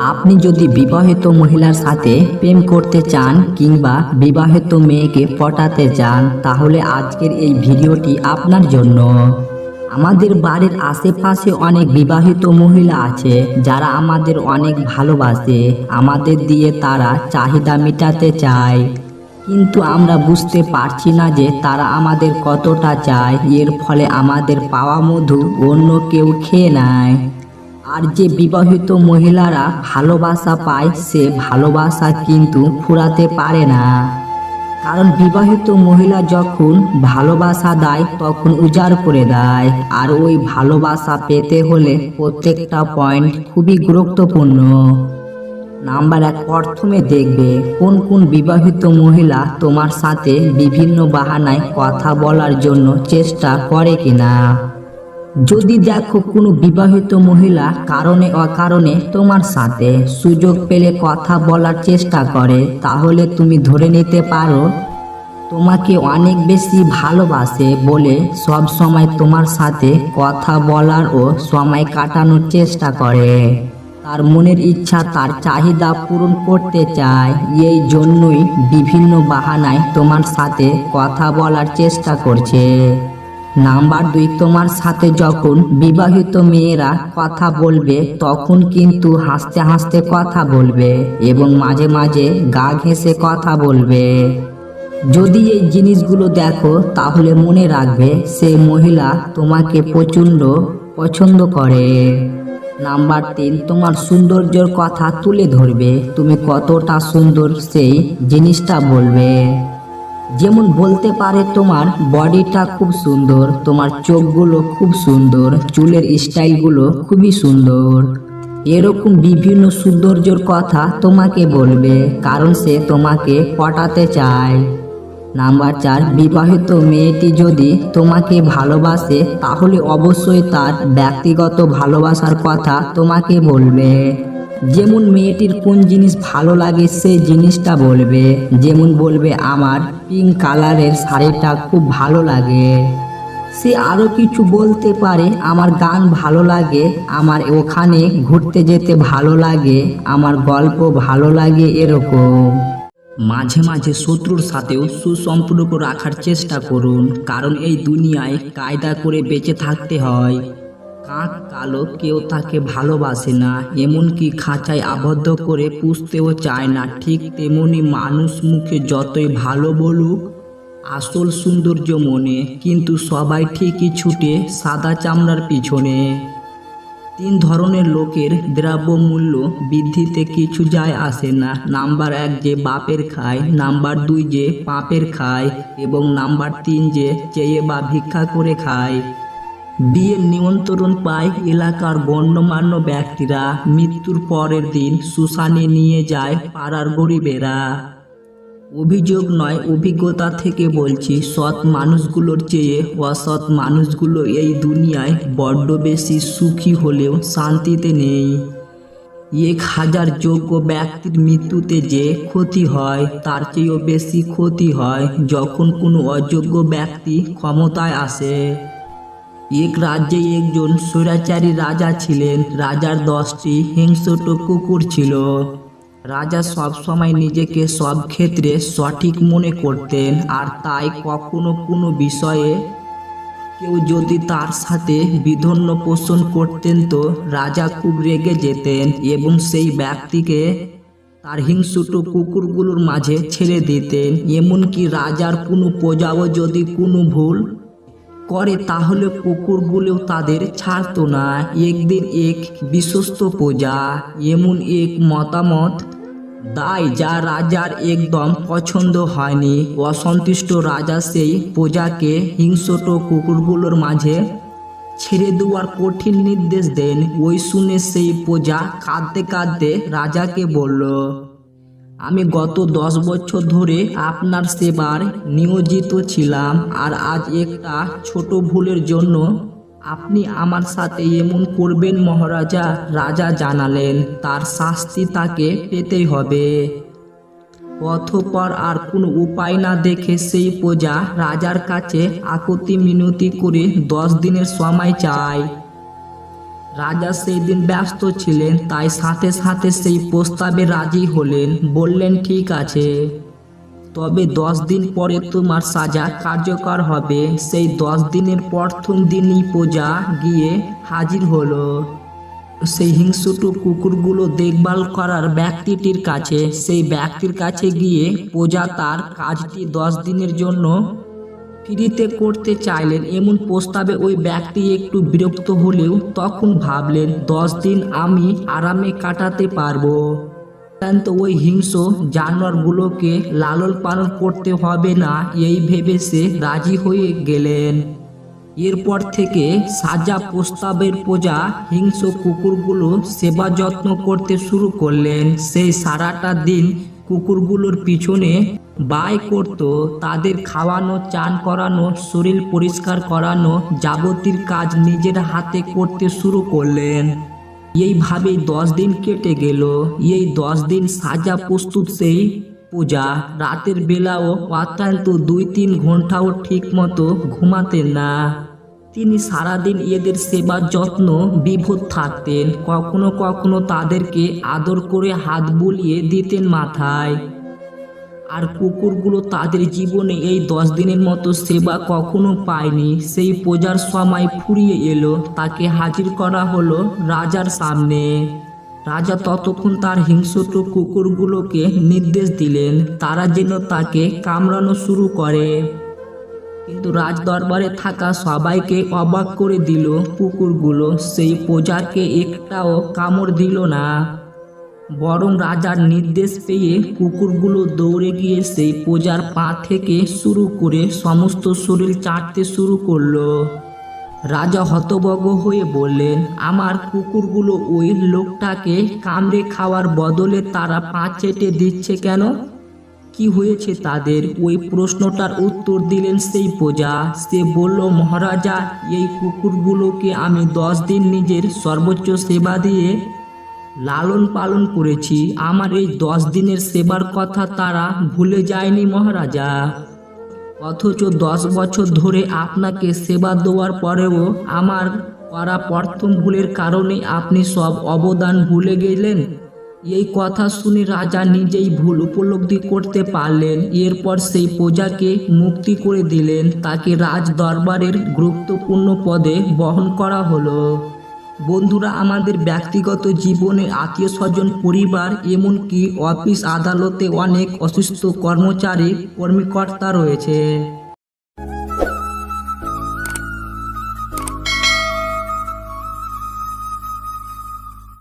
আপনি যদি বিবাহিত মহিলার সাথে প্রেম করতে চান কিংবা বিবাহিত মেয়েকে পটাতে চান তাহলে আজকের এই ভিডিওটি আপনার জন্য। আমাদের বাড়ির আশেপাশে অনেক বিবাহিত মহিলা আছে, যারা আমাদের অনেক ভালোবাসে। আমাদের দিয়ে তারা চাহিদা মেটাতে চায়। কিন্তু আমরা বুঝতে পারছি না যে তারা আমাদের কতটা চায়। এর ফলে আমাদের পাওয়া মধু অন্য কেউ খেয়ে নেয়। আর যে বিবাহিত মহিলারা ভালোবাসা পায়, সে ভালোবাসা কিন্তু ফুরাতে পারে না। কারণ বিবাহিত মহিলা যখন ভালোবাসা দেয়, তখন উজাড় করে দেয়। আর ওই ভালোবাসা পেতে হলে প্রত্যেকটা পয়েন্ট খুবই গুরুত্বপূর্ণ। নাম্বার এক, প্রথমে দেখবে কোন কোন বিবাহিত মহিলা তোমার সাথে বিভিন্ন বাহানায় কথা বলার জন্য চেষ্টা করে কিনা। যদি দেখো কোনো বিবাহিত মহিলা কারণে অকারণে তোমার সাথে সুযোগ পেলে কথা বলার চেষ্টা করে, তাহলে তুমি ধরে নিতে পারো। তোমাকে অনেক বেশি ভালোবাসে বলে সব সময় তোমার সাথে কথা বলার ও সময় কাটানোর চেষ্টা করে। তার মনের ইচ্ছা, তার চাহিদা পূরণ করতে চায়, এই জন্যই বিভিন্ন বাহানায় তোমার সাথে কথা বলার চেষ্টা করছে। নাম্বার দুই, তোমার সাথে যখন বিবাহিত মেয়েরা কথা বলবে, তখন কিন্তু হাসতে হাসতে কথা বলবে এবং মাঝে মাঝে গা ঘেঁষে কথা বলবে। যদি এই জিনিসগুলো দেখো, তাহলে মনে রাখবে সে মহিলা তোমাকে প্রচণ্ড পছন্দ করে। নাম্বার তিন, তোমার সৌন্দর্যর কথা তুলে ধরবে। তুমি কতটা সুন্দর সেই জিনিসটা বলবে। যেমন বলতে পারে তোমার বডিটা খুব সুন্দর, তোমার চোখগুলো খুব সুন্দর, চুলের স্টাইলগুলো খুবই সুন্দর। এরকম বিভিন্ন সৌন্দর্যর কথা তোমাকে বলবে, কারণ সে তোমাকে পটাতে চায়। নাম্বার চার, বিবাহিত মেয়েটি যদি তোমাকে ভালোবাসে, তাহলে অবশ্যই তার ব্যক্তিগত ভালোবাসার কথা তোমাকে বলবে। যেমন মেয়েটির কোন জিনিস ভালো লাগে সেই জিনিসটা বলবে। যেমন বলবে, আমার পিঙ্ক কালারের শাড়িটা খুব ভালো লাগে। সে আরও কিছু বলতে পারে, আমার গান ভালো লাগে, আমার ওখানে ঘুরতে যেতে ভালো লাগে, আমার গল্প ভালো লাগে, এরকম। মাঝে মাঝে শত্রুর সাথেও সুসম্পর্ক রাখার চেষ্টা করুন, কারণ এই দুনিয়ায় কায়দা করে বেঁচে থাকতে হয়। কাক কালো কেউ তাকে ভালোবাসে না, এমনকি খাঁচায় আবদ্ধ করে পুষতেও চায় না। ঠিক তেমনি মানুষ মুখে যতই ভালো বলুক, আসল সৌন্দর্য মনে, কিন্তু সবাই ঠিকই ছুটে সাদা চামড়ার পিছনে। তিন ধরনের লোকের দ্রব্যমূল্য বৃদ্ধিতে কিছু যায় আসে না। নাম্বার এক যে বাপের খায়, নাম্বার দুই যে পাপের খায়, এবং নাম্বার তিন যে চেয়ে বা ভিক্ষা করে খায়। বিয়ের নিমন্ত্রণ পায় এলাকার গণ্যমান্য ব্যক্তিরা। মৃত্যুর পরের দিন সুসানে নিয়ে যায় পাড়ার গরিবেরা। অভিযোগ নয়, অভিজ্ঞতা থেকে বলছি, সৎ মানুষগুলোর চেয়ে অসৎ মানুষগুলো এই দুনিয়ায় বড্ড বেশি সুখী হলেও শান্তিতে নেই। এক হাজার যোগ্য ব্যক্তির মৃত্যুতে যে ক্ষতি হয়, তার চেয়েও বেশি ক্ষতি হয় যখন কোনো অযোগ্য ব্যক্তি ক্ষমতায় আসে। এক রাজ্যে একজন স্বৈরাচারী রাজা ছিলেন। রাজার দশটি হিংস্র কুকুর ছিল। রাজা সব সময় নিজেকে সব ক্ষেত্রে সঠিক মনে করতেন আর তাই কখনো কোনো বিষয়ে কেউ যদি তার সাথে বিধন্য পোষণ করতেন তো রাজা খুব রেগে যেতেন এবং সেই ব্যক্তিকে তার হিংসুট কুকুরগুলোর মাঝে ছেড়ে দিতেন। এমনকি রাজার কোনো প্রজাও যদি কোনো ভুল করে তাহলে কুকুরগুলোও তাদের ছাড়তো না। একদিন এক বিশ্বস্ত প্রজা, এমন এক মতামত দায় যা রাজার একদম পছন্দ হয়নি। অসন্তুষ্ট রাজা সেই প্রজাকে হিংস্র কুকুরগুলোর মাঝে ছেড়ে দেওয়ার কঠিন নির্দেশ দেন। ওই শুনে সেই প্রজা কাঁদতে কাঁদতে রাজাকে বলল আমি গত দশ বছর ধরে আপনার সেবার নিয়োজিত ছিলাম আর আজ একটা ছোট ভুলের জন্য আপনি আমার সাথে এমন করবেন মহারাজা। রাজা জানালেন, তার শাস্তি তাকে পেতেই হবে। অথপর আর কোনো উপায় না দেখে সেই প্রজা রাজার কাছে আকুতি মিনতি করে দশ দিনের সময় চায়। রাজা সেই দিন ব্যস্ত ছিলেন, তাই সাথে সাথে সেই প্রস্তাবে রাজি হলেন, বললেন, ঠিক আছে। তবে দশ দিন পরে তোমার সাজা কার্যকর হবে। সেই দশ দিনের প্রথম দিনই পূজা গিয়ে হাজির হলো। সেই হিংস্রটু কুকুরগুলো দেখভাল করার ব্যক্তিটির কাছে, সেই ব্যক্তির কাছে গিয়ে পূজা তার কাজটি দশ দিনের জন্য ফ্রিতে করতে চাইলেন এমন প্রস্তাবে ওই ব্যক্তি একটু বিরক্ত হলেও তখন ভাবলেন, দশ দিন আমি আরামে কাটাতে পারব। কিন্তু ওই হিংস্র জানোয়ারগুলোকে লালন পালন করতে হবে না, এই ভেবে সে রাজি হয়ে গেলেন। এরপর থেকে সাজা প্রস্তাবের পূজা হিংস্র কুকুরগুলো সেবা যত্ন করতে শুরু করলেন। সেই সারাটা দিন কুকুরগুলোর পিছনে বাই করত, তাদের খাওয়ানো, চান করানো, শরীর পরিষ্কার করানো যাবতীয় কাজ নিজের হাতে করতে শুরু করলেন। এইভাবেই দশ দিন কেটে গেল। এই দশ দিন সাজা প্রস্তুত সেই পূজা। রাতের বেলাও অত্যন্ত দুই তিন ঘন্টাও ঠিক মতো ঘুমাতেন না। তিনি সারাদিন এদের সেবার যত্ন বিভূত থাকতেন। কখনো কখনো তাদেরকে আদর করে হাত বুলিয়ে দিতেন মাথায়। আর কুকুরগুলো তাদের জীবনে এই দশ দিনের মতো সেবা কখনো পায়নি। সেই পূজার সময় ফুরিয়ে এলো। তাকে হাজির করা হলো রাজার সামনে। রাজা ততক্ষণ তার হিংস্র কুকুরগুলোকে নির্দেশ দিলেন, তারা যেন তাকে কামড়ানো শুরু করে। কিন্তু রাজ দরবারে থাকা সবাইকে অবাক করে দিল কুকুরগুলো। সেই প্রজাকে একটাও কামড় দিল না। বরং রাজার নির্দেশ পেয়ে কুকুরগুলো দৌড়ে গিয়ে সেই প্রজার পা থেকে শুরু করে সমস্ত শরীর চাটতে শুরু করল। রাজা হতভগ হয়ে বললেন, আমার কুকুরগুলো ওই লোকটাকে কামড়ে খাওয়ার বদলে তারা পা চেটে দিচ্ছে কেন? কি হয়েছে তাদের? ওই প্রশ্নটার উত্তর দিলেন সেই প্রজা। সে বলল, মহারাজা, এই কুকুরগুলোকে আমি দশ দিন নিজের সর্বোচ্চ সেবা দিয়ে লালন পালন করেছি। আমার এই দশ দিনের সেবার কথা তারা ভুলে যায়নি, মহারাজা। অথচ দশ বছর ধরে আপনাকে সেবা দেওয়ার পরেও আমার করা প্রথম ভুলের কারণে আপনি সব অবদান ভুলে গেলেন। এই কথা শুনে রাজা নিজেই ভুল উপলব্ধি করতে পারলেন। এরপর সেই প্রজাকে মুক্তি করে দিলেন। তাকে রাজ দরবারের গুরুত্বপূর্ণ পদে বহন করা হলো। বন্ধুরা, আমাদের ব্যক্তিগত জীবনে আত্মীয় স্বজন, পরিবার, এমনকি অফিস আদালতে অনেক অসুস্থ কর্মচারী, কর্মকর্তা রয়েছে।